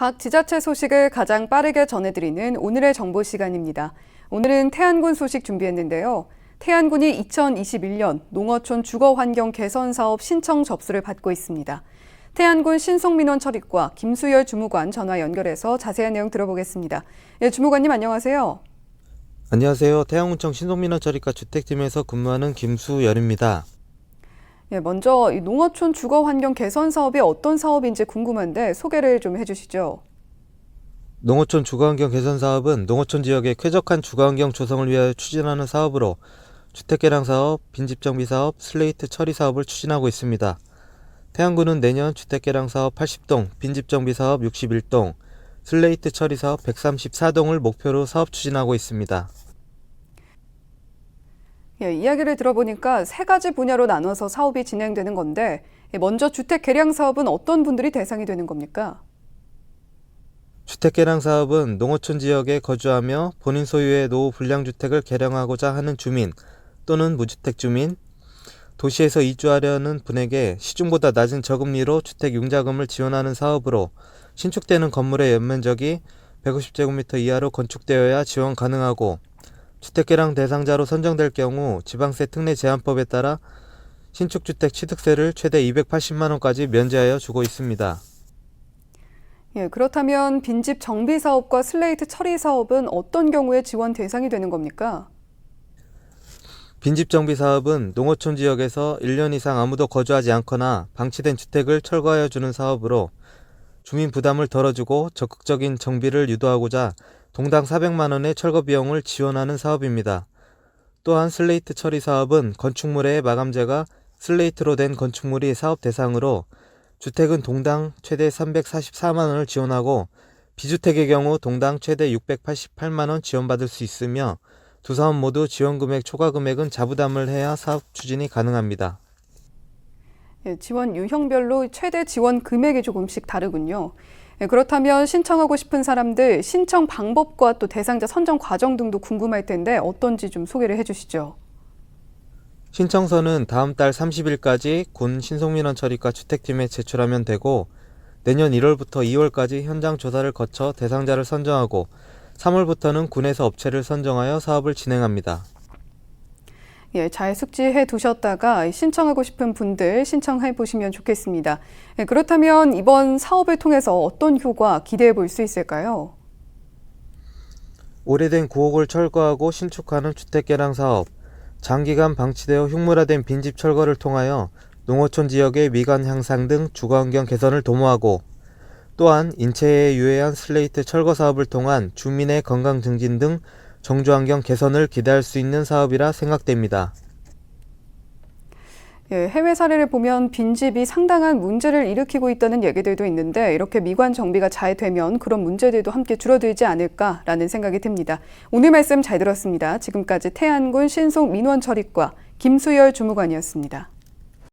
각 지자체 소식을 가장 빠르게 전해드리는 오늘의 정보 시간입니다. 오늘은 태안군 소식 준비했는데요. 태안군이 2021년 농어촌 주거 환경 개선 사업 신청 접수를 받고 있습니다. 태안군 신속민원 처리과 김수열 주무관 전화 연결해서 자세한 내용 들어보겠습니다. 예, 주무관님 안녕하세요. 안녕하세요. 태양군청 신속민원 처리과 주택팀에서 근무하는 김수열입니다. 예, 먼저 이 농어촌 주거 환경 개선 사업이 어떤 사업인지 궁금한데 소개를 좀 해주시죠. 농어촌 주거환경 개선 사업은 농어촌 지역의 쾌적한 주거환경 조성을 위하여 추진하는 사업으로 주택개량 사업, 빈집 정비 사업, 슬레이트 처리 사업을 추진하고 있습니다. 태안군은 내년 주택개량 사업 80동, 빈집 정비 사업 61동, 슬레이트 처리 사업 134동을 목표로 사업 추진하고 있습니다. 예, 이야기를 들어보니까 세 가지 분야로 나눠서 사업이 진행되는 건데 예, 먼저 주택 개량 사업은 어떤 분들이 대상이 되는 겁니까? 주택 개량 사업은 농어촌 지역에 거주하며 본인 소유의 노후 불량 주택을 개량하고자 하는 주민 또는 무주택 주민, 도시에서 이주하려는 분에게 시중보다 낮은 저금리로 주택 융자금을 지원하는 사업으로 신축되는 건물의 연면적이 150제곱미터 이하로 건축되어야 지원 가능하고 주택개량 대상자로 선정될 경우 지방세 특례 제한법에 따라 신축주택 취득세를 최대 280만 원까지 면제하여 주고 있습니다. 예, 그렇다면 빈집 정비 사업과 슬레이트 처리 사업은 어떤 경우에 지원 대상이 되는 겁니까? 빈집 정비 사업은 농어촌 지역에서 1년 이상 아무도 거주하지 않거나 방치된 주택을 철거하여 주는 사업으로 주민 부담을 덜어주고 적극적인 정비를 유도하고자 동당 400만 원의 철거 비용을 지원하는 사업입니다. 또한 슬레이트 처리 사업은 건축물의 마감재가 슬레이트로 된 건축물이 사업 대상으로 주택은 동당 최대 344만 원을 지원하고 비주택의 경우 동당 최대 688만 원 지원받을 수 있으며 두 사업 모두 지원 금액 초과 금액은 자부담을 해야 사업 추진이 가능합니다. 예, 지원 유형별로 최대 지원 금액이 조금씩 다르군요. 예, 그렇다면 신청하고 싶은 사람들 신청 방법과 또 대상자 선정 과정 등도 궁금할 텐데 어떤지 좀 소개를 해주시죠. 신청서는 다음 달 30일까지 군 신속민원 처리과 주택팀에 제출하면 되고 내년 1월부터 2월까지 현장 조사를 거쳐 대상자를 선정하고 3월부터는 군에서 업체를 선정하여 사업을 진행합니다. 예, 잘 숙지해 두셨다가 신청하고 싶은 분들 신청해 보시면 좋겠습니다. 예, 그렇다면 이번 사업을 통해서 어떤 효과 기대해 볼 수 있을까요? 오래된 구옥을 철거하고 신축하는 주택개량 사업, 장기간 방치되어 흉물화된 빈집 철거를 통하여 농어촌 지역의 미관 향상 등 주거환경 개선을 도모하고 또한 인체에 유해한 슬레이트 철거 사업을 통한 주민의 건강 증진 등 정주환경 개선을 기대할 수 있는 사업이라 생각됩니다. 예, 해외 사례를 보면 빈집이 상당한 문제를 일으키고 있다는 얘기들도 있는데 이렇게 미관 정비가 잘 되면 그런 문제들도 함께 줄어들지 않을까라는 생각이 듭니다. 오늘 말씀 잘 들었습니다. 지금까지 태안군 신속 민원 처리과 김수열 주무관이었습니다.